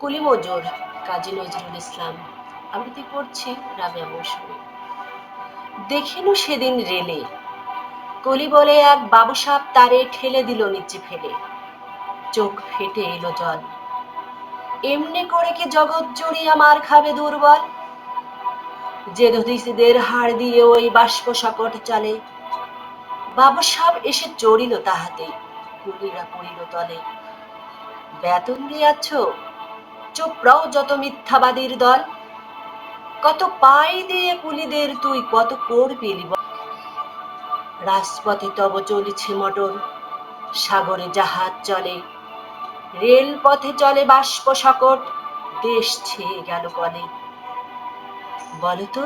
কুলি মজুর কাজী নজরুল ইসলাম। আবৃত্তি করছি রাবিয়া মৌসুমী দেখিনু সেদিন রেলে। কলি বলে, এক বাবুসাপ তারে ঠেলে দিল নিচে ফেলে। চোখ ফেটে এলো জল। এমনি করে কি জগৎ জুড়িয়া মার খাবে দুর্বল? যে দধিসিদের হাড় দিয়ে ওই বাষ্প সকট চলে। বাবু সাপ এসে চড়িল তাহাতে, কুলিরা পড়িল তলে। বেতন দিয়াছ? চোপড়াও যত মিথ্যাবাদীর দল, কত পাই দিয়ে কুলিদের তুই কত করবি রাজপথে তব চলিছে মটর, সাগরে জাহাজ চলে, রেলপথে চলে বাষ্প সকট, দেশ ছেয়ে গেল কলে বলতো,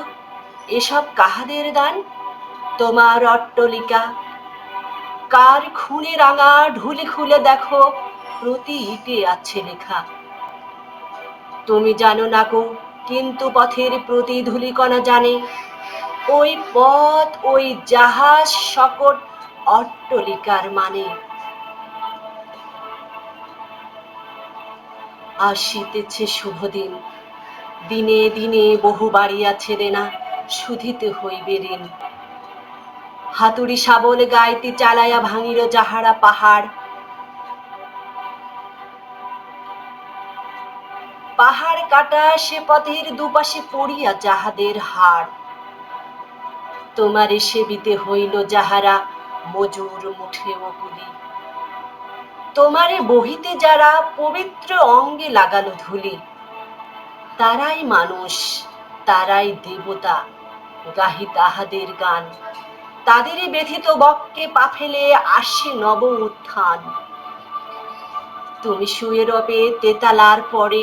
এসব কাহাদের দান? তোমার অট্টলিকা, কার খুনে রাঙা ঢুলি খুলে দেখো প্রতি ইটে আছে লেখা। তুমি জানো না গো, কিন্তু পথের প্রতি ধুলিকণা জানে। ওই পথ, ওই জাহাজ সকট অট্টলিকার মানে। আসিতেছে শুভ দিন দিনে দিনে বহু বাড়িয়াছে দেনা শুধিতে হইবে ঋণ। হাতুড়ি শাবল গাইতে চালায়া ভাঙিল যাহারা পাহাড় পাহাড় কাটা সে পথের দুপাশে পড়িয়া যাহাদের হাড় তোমারে সেবিতে হইল যাহারা মজুর মুঠে কুলি তোমারে বহিতে যারা পবিত্র অঙ্গে লাগালো ধুলি। তারাই মানুষ, তারাই দেবতা, গাহি তাহাদের গান। তাদেরই ব্যথিত বক্ষে পা ফেলে আসে নব উত্থান। তুমি শুয়ে রবে তেতালার পরে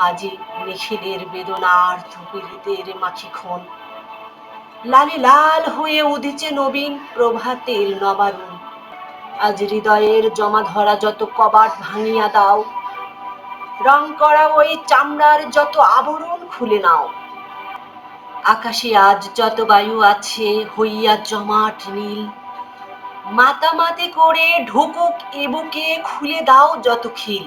আজি নিখিলের বেদনার ধুপিলিতের মাখিখন। লালে লাল হয়ে উদিছে নবীন প্রভাতের নবারুণ। আজ হৃদয়ের জমা ধরা যত কবাট ভাঙিয়া দাও, রং করা ওই চামড়ার যত আবরণ খুলে নাও। আকাশে আজ যত বায়ু আছে, হইয়া জমাট নীল। মাতামাতি করে ঢুকুক এবুকে খুলে দাও যত খিল।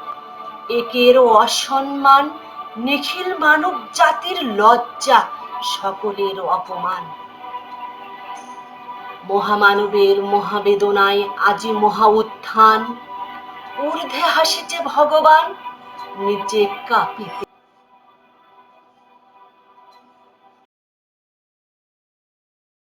একের অসম্মান, নিখিল মানব জাতির লজ্জা, সকলের অপমান। মহামানবের মহাবেদনায় আজি মহা উত্থান। ঊর্ধ্বে হাসিছে ভগবান, নিচে কাঁপিতে